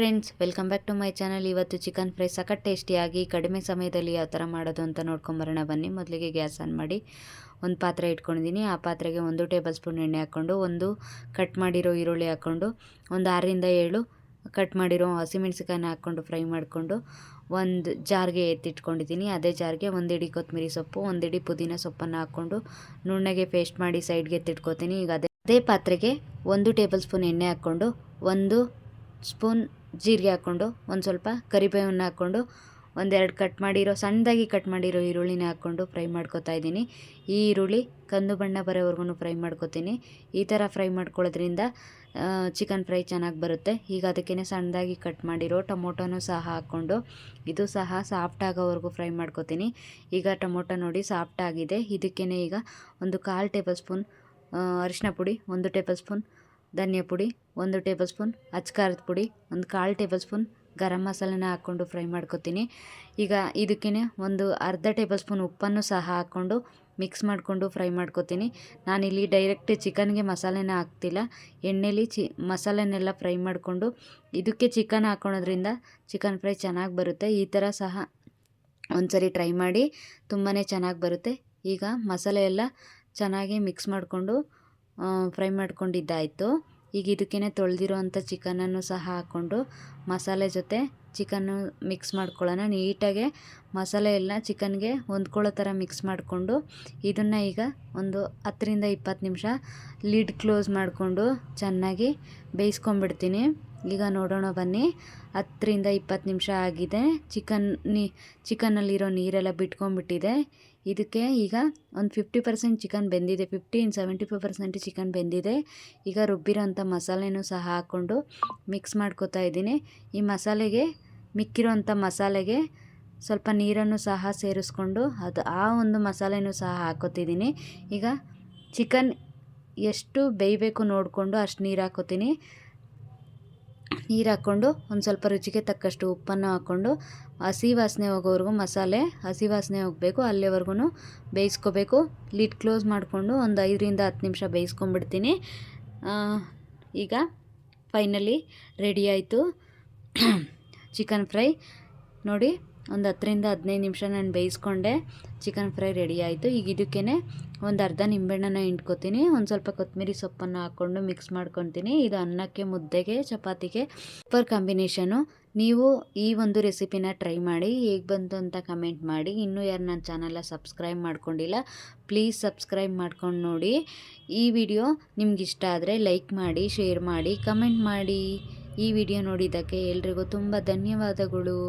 Friends, welcome back to my channel. ಇವತ್ತು chicken fry ಸಖತ್ ಟೇಸ್ಟಿಯಾಗಿ ಕಡಿಮೆ ಸಮಯದಲ್ಲಿ ಯಾವ ಥರ ಮಾಡೋದು ಅಂತ ನೋಡ್ಕೊಂಬರೋಣ ಬನ್ನಿ, ಮೊದಲಿಗೆ ಗ್ಯಾಸ್ ಆನ್ ಮಾಡಿ ಒಂದು ಪಾತ್ರೆ ಇಟ್ಕೊಂಡಿದ್ದೀನಿ. ಆ ಪಾತ್ರೆಗೆ ಒಂದು ಟೇಬಲ್ ಸ್ಪೂನ್ ಎಣ್ಣೆ ಹಾಕ್ಕೊಂಡು, ಒಂದು ಕಟ್ ಮಾಡಿರೋ ಈರುಳ್ಳಿ ಹಾಕ್ಕೊಂಡು, ಒಂದು ಆರರಿಂದ ಏಳು ಕಟ್ ಮಾಡಿರೋ ಹಸಿಮೆಣ್ಸಿಕಾಯನ್ನ ಹಾಕ್ಕೊಂಡು ಫ್ರೈ ಮಾಡಿಕೊಂಡು, ಒಂದು ಜಾರ್ಗೆ ಎತ್ತಿಟ್ಕೊಂಡಿದ್ದೀನಿ. ಅದೇ ಜಾರ್ಗೆ ಒಂದು ಇಡೀ ಕೊತ್ತಂಬರಿ ಸೊಪ್ಪು ಒಂದು ಇಡೀ ಪುದೀನ ಸೊಪ್ಪನ್ನು ಹಾಕ್ಕೊಂಡು ನುಣ್ಣಗೆ ಪೇಸ್ಟ್ ಮಾಡಿ ಸೈಡ್ಗೆ ಎತ್ತಿಟ್ಕೋತೀನಿ. ಈಗ ಅದೇ ಅದೇ ಪಾತ್ರೆಗೆ ಒಂದು ಟೇಬಲ್ ಸ್ಪೂನ್ ಎಣ್ಣೆ ಹಾಕ್ಕೊಂಡು, ಒಂದು ಸ್ಪೂನ್ ಜೀರಿಗೆ ಹಾಕ್ಕೊಂಡು, ಒಂದು ಸ್ವಲ್ಪ ಕರಿಬೇವನ್ನ ಹಾಕ್ಕೊಂಡು, ಒಂದೆರಡು ಕಟ್ ಮಾಡಿರೋ, ಸಣ್ಣದಾಗಿ ಕಟ್ ಮಾಡಿರೋ ಈರುಳ್ಳಿನ ಹಾಕ್ಕೊಂಡು ಫ್ರೈ ಮಾಡ್ಕೊತಾ ಇದ್ದೀನಿ. ಈ ಈರುಳ್ಳಿ ಕಂದು ಬಣ್ಣ ಬರೋವರೆಗೂ ಫ್ರೈ ಮಾಡ್ಕೊತೀನಿ. ಈ ಥರ ಫ್ರೈ ಮಾಡ್ಕೊಳ್ಳೋದ್ರಿಂದ ಚಿಕನ್ ಫ್ರೈ ಚೆನ್ನಾಗಿ ಬರುತ್ತೆ. ಈಗ ಅದಕ್ಕೇ ಸಣ್ಣದಾಗಿ ಕಟ್ ಮಾಡಿರೋ ಟೊಮೊಟೊನೂ ಸಹ ಹಾಕ್ಕೊಂಡು, ಇದು ಸಹ ಸಾಫ್ಟ್ ಆಗೋವರೆಗೂ ಫ್ರೈ ಮಾಡ್ಕೊತೀನಿ. ಈಗ ಟೊಮೊಟೊ ನೋಡಿ ಸಾಫ್ಟ್ ಆಗಿದೆ. ಇದಕ್ಕೇ ಈಗ ಒಂದು ಕಾಲು ಟೇಬಲ್ ಸ್ಪೂನ್ ಅರಿಶಿನ ಪುಡಿ, ಒಂದು ಟೇಬಲ್ ಸ್ಪೂನ್ ಧನಿಯಾ ಪುಡಿ, ಒಂದು ಟೇಬಲ್ ಸ್ಪೂನ್ ಅಚ್ಕಾರದ ಪುಡಿ, ಒಂದು ಕಾಲು ಟೇಬಲ್ ಸ್ಪೂನ್, ಗರಂ ಮಸಾಲೆನ ಹಾಕ್ಕೊಂಡು ಫ್ರೈ ಮಾಡ್ಕೊತೀನಿ. ಈಗ ಇದಕ್ಕೇ ಒಂದು ಅರ್ಧ ಟೇಬಲ್ ಸ್ಪೂನ್ ಉಪ್ಪನ್ನು ಸಹ ಹಾಕ್ಕೊಂಡು ಮಿಕ್ಸ್ ಮಾಡಿಕೊಂಡು ಫ್ರೈ ಮಾಡ್ಕೊತೀನಿ. ನಾನಿಲ್ಲಿ ಡೈರೆಕ್ಟ್ ಚಿಕನ್ಗೆ ಮಸಾಲೆನ ಹಾಕ್ತಿಲ್ಲ. ಎಣ್ಣೆಲಿ ಚಿ, ಮಸಾಲೆನೆಲ್ಲ ಫ್ರೈ ಮಾಡಿಕೊಂಡು ಇದಕ್ಕೆ ಚಿಕನ್ ಹಾಕ್ಕೊಳೋದ್ರಿಂದ ಚಿಕನ್ ಫ್ರೈ ಚೆನ್ನಾಗಿ ಬರುತ್ತೆ. ಈ ಥರ ಸಹ ಒಂದ್ಸರಿ ಟ್ರೈ ಮಾಡಿ ತುಂಬಾ ಚೆನ್ನಾಗಿ ಬರುತ್ತೆ. ಈಗ ಮಸಾಲೆ ಎಲ್ಲ ಚೆನ್ನಾಗಿ ಮಿಕ್ಸ್ ಮಾಡಿಕೊಂಡು ಫ್ರೈ ಮಾಡ್ಕೊಂಡಿದ್ದಾಯಿತು. ಈಗ ಇದಕ್ಕೇ ತೊಳೆದಿರೋವಂಥ ಚಿಕನನ್ನು ಸಹ ಹಾಕ್ಕೊಂಡು ಮಸಾಲೆ ಜೊತೆ ಚಿಕನ್ನು ಮಿಕ್ಸ್ ಮಾಡ್ಕೊಳ್ಳೋಣ. ನೀಟಾಗೆ ಮಸಾಲೆ ಎಲ್ಲ ಚಿಕನ್ಗೆ ಹೊಂದ್ಕೊಳ್ಳೋ ಥರ ಮಿಕ್ಸ್ ಮಾಡಿಕೊಂಡು ಇದನ್ನು ಈಗ ಒಂದು ಹತ್ತರಿಂದ ಇಪ್ಪತ್ತು ನಿಮಿಷ ಲಿಡ್ ಕ್ಲೋಸ್ ಮಾಡಿಕೊಂಡು ಚೆನ್ನಾಗಿ ಬೇಯಿಸ್ಕೊಂಬಿಡ್ತೀನಿ ಈಗ ನೋಡೋಣ ಬನ್ನಿ. ಹತ್ತರಿಂದ ಇಪ್ಪತ್ತು ನಿಮಿಷ ಆಗಿದೆ. ಚಿಕನ್ ನೀ, ಚಿಕನ್ನಲ್ಲಿರೋ ನೀರೆಲ್ಲ ಬಿಟ್ಕೊಂಡ್ಬಿಟ್ಟಿದೆ. ಇದಕ್ಕೆ ಈಗ ಒಂದು ಫಿಫ್ಟಿ ಪರ್ಸೆಂಟ್ ಚಿಕನ್ ಬೆಂದಿದೆ. Fifty in seventy five percent chicken ಬೆಂದಿದೆ. ಈಗ ರುಬ್ಬಿರೋಂಥ ಮಸಾಲೆನೂ ಸಹ ಹಾಕ್ಕೊಂಡು ಮಿಕ್ಸ್ ಮಾಡ್ಕೋತಾ ಇದ್ದೀನಿ. ಈ ಮಸಾಲೆಗೆ, ಮಿಕ್ಕಿರೋಂಥ ಮಸಾಲೆಗೆ ಸ್ವಲ್ಪ ನೀರನ್ನು ಸಹ ಸೇರಿಸ್ಕೊಂಡು ಅದು ಆ ಒಂದು ಮಸಾಲೆನೂ ಸಹ ಹಾಕೋತಿದ್ದೀನಿ ಈಗ ಚಿಕನ್ ಎಷ್ಟು ಬೇಯಬೇಕು ನೋಡಿಕೊಂಡು ಅಷ್ಟು ನೀರು ಹಾಕೋತೀನಿ ನೀರು ಹಾಕ್ಕೊಂಡು ಒಂದು ಸ್ವಲ್ಪ ರುಚಿಗೆ ತಕ್ಕಷ್ಟು ಉಪ್ಪನ್ನು ಹಾಕ್ಕೊಂಡು ಹಸಿ ವಾಸನೆ ಹೋಗೋವರೆಗೂ ಮಸಾಲೆ, ಹಸಿ ವಾಸನೆ ಹೋಗಬೇಕು. ಅಲ್ಲಿವರೆಗೂ ಬೇಯಿಸ್ಕೋಬೇಕು. ಲಿಡ್ ಕ್ಲೋಸ್ ಮಾಡಿಕೊಂಡು ಒಂದು ಐದರಿಂದ ಹತ್ತು ನಿಮಿಷ ಬೇಯಿಸ್ಕೊಂಬಿಡ್ತೀನಿ ಈಗ ಫೈನಲಿ ರೆಡಿ ಆಯಿತು. Chicken fry. ನೋಡಿ, ಒಂದು ಹತ್ತರಿಂದ ಹದಿನೈದು ನಿಮಿಷ ನಾನು ಬೇಯಿಸ್ಕೊಂಡೆ. ಚಿಕನ್ ಫ್ರೈ ರೆಡಿ ಆಯಿತು. ಈಗ ಇದಕ್ಕೇ ಒಂದು ಅರ್ಧ ನಿಂಬೆಹಣ್ಣನ್ನು ಹಿಂಡ್ಕೊತೀನಿ, ಒಂದು ಸ್ವಲ್ಪ ಕೊತ್ತಂಬರಿ ಸೊಪ್ಪನ್ನು ಹಾಕ್ಕೊಂಡು ಮಿಕ್ಸ್ ಮಾಡ್ಕೊತೀನಿ. ಇದು ಅನ್ನಕ್ಕೆ, ಮುದ್ದೆಗೆ, ಚಪಾತಿಗೆ ಸೂಪರ್ ಕಾಂಬಿನೇಷನು ನೀವು ಈ ಒಂದು ರೆಸಿಪಿನ ಟ್ರೈ ಮಾಡಿ, ಹೇಗೆ ಬಂತು ಅಂತ ಕಮೆಂಟ್ ಮಾಡಿ. ಇನ್ನೂ ಯಾರು ನನ್ನ ಚಾನಲ್ನ ಸಬ್ಸ್ಕ್ರೈಬ್ ಮಾಡ್ಕೊಂಡಿಲ್ಲ ಪ್ಲೀಸ್ ಸಬ್ಸ್ಕ್ರೈಬ್ ಮಾಡ್ಕೊಂಡು ನೋಡಿ. ಈ ವಿಡಿಯೋ ನಿಮ್ಗೆ ಇಷ್ಟ ಆದರೆ ಲೈಕ್ ಮಾಡಿ ಶೇರ್ ಮಾಡಿ ಕಮೆಂಟ್ ಮಾಡಿ. ಈ ವಿಡಿಯೋ ನೋಡಿದ್ದಕ್ಕೆ ಎಲ್ರಿಗೂ ತುಂಬ ಧನ್ಯವಾದಗಳು.